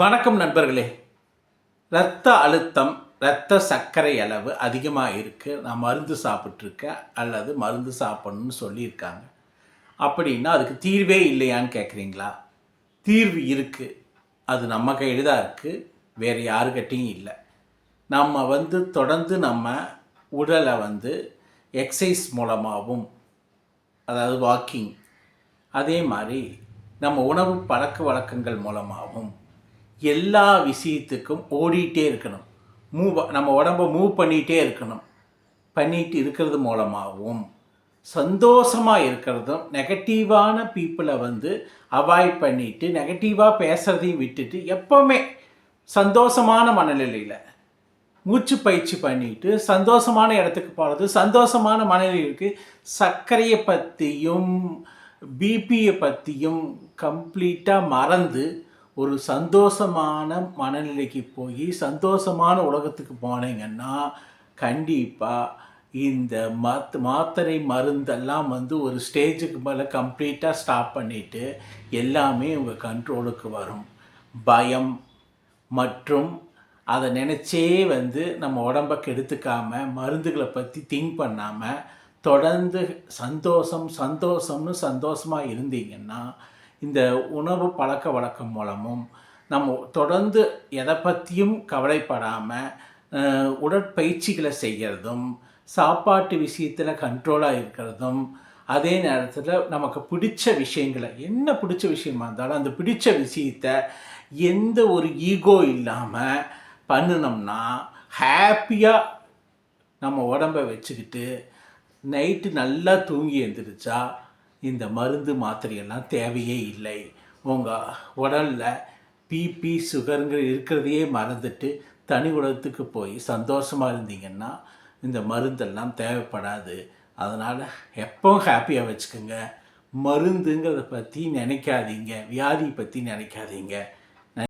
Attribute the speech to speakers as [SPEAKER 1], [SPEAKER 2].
[SPEAKER 1] வணக்கம் நண்பர்களே. இரத்த அழுத்தம் இரத்த சர்க்கரை அளவு அதிகமாக இருக்குது நான் மருந்து சாப்பிட்ருக்கேன் அல்லது மருந்து சாப்பிடணும்னு சொல்லியிருக்காங்க. அப்படின்னா அதுக்கு தீர்வே இல்லையான்னு கேட்குறீங்களா தீர்வு இருக்குது அது நம்ம கையில் தான் இருக்குது வேறு யாருக்கிட்டையும் இல்லை. நம்ம வந்து தொடர்ந்து நம்ம உடலை வந்து எக்ஸசைஸ் மூலமாகவும் அதாவது வாக்கிங் அதே மாதிரி நம்ம உணவு பழக்க வழக்கங்கள் மூலமாகவும் எல்லா விஷயத்துக்கும் ஓடிட்டே இருக்கணும். மூவ் நம்ம உடம்ப மூவ் பண்ணிகிட்டே இருக்கணும். பண்ணிட்டு இருக்கிறது மூலமாகவும் சந்தோஷமாக இருக்கிறதும் நெகட்டிவான பீப்புளை வந்து அவாய்ட் பண்ணிவிட்டு நெகட்டிவாக பேசுகிறதையும் விட்டுட்டு எப்போவுமே சந்தோஷமான மனநிலையில் மூச்சு பயிற்சி பண்ணிட்டு சந்தோஷமான இடத்துக்கு போகிறது சந்தோஷமான மனநிலைக்கு சர்க்கரையை பற்றியும் பிபியை பற்றியும் கம்ப்ளீட்டாக மறந்து ஒரு சந்தோஷமான மனநிலைக்கு போய் சந்தோஷமான உலகத்துக்கு போனீங்கன்னா கண்டிப்பாக இந்த மத் மாத்திரை மருந்தெல்லாம் வந்து ஒரு ஸ்டேஜுக்கு மேலே கம்ப்ளீட்டாக ஸ்டாப் பண்ணிவிட்டு எல்லாமே உங்கள் கண்ட்ரோலுக்கு வரும். பயம் மற்றும் அதை நினச்சே வந்து நம்ம உடம்ப கெடுத்துக்காமல் மருந்துகளை பற்றி திங்க் பண்ணாமல் தொடர்ந்து சந்தோஷம் சந்தோஷம்னு சந்தோஷமாக இருந்தீங்கன்னா இந்த உணவு பழக்க வழக்கம் மூலமும் நம்ம தொடர்ந்து எதை பற்றியும் கவலைப்படாமல் உடற்பயிற்சிகளை செய்கிறதும் சாப்பாட்டு விஷயத்தில் கண்ட்ரோலாக இருக்கிறதும் அதே நேரத்தில் நமக்கு பிடிச்ச விஷயங்களை என்ன பிடிச்ச விஷயமா இருந்தாலும் அந்த பிடிச்ச விஷயத்த எந்த ஒரு ஈகோ இல்லாமல் பண்ணினோம்னா ஹாப்பியாக நம்ம உடம்பை வச்சுக்கிட்டு நைட்டு நல்லா தூங்கி எழுந்திரிச்சா இந்த மருந்து மாத்திரையெல்லாம் தேவையே இல்லை. உங்கள் உடலில் பிபி சுகருங்கிற இருக்கிறதையே மறந்துட்டு தனி உலகத்துக்கு போய் சந்தோஷமாக இருந்தீங்கன்னா இந்த மருந்தெல்லாம் தேவைப்படாது. அதனால் எப்பவும் ஹாப்பியாக வச்சுக்கோங்க. மருந்துங்கிறத பற்றி நினைக்காதீங்க. வியாதியை பற்றி நினைக்காதீங்க.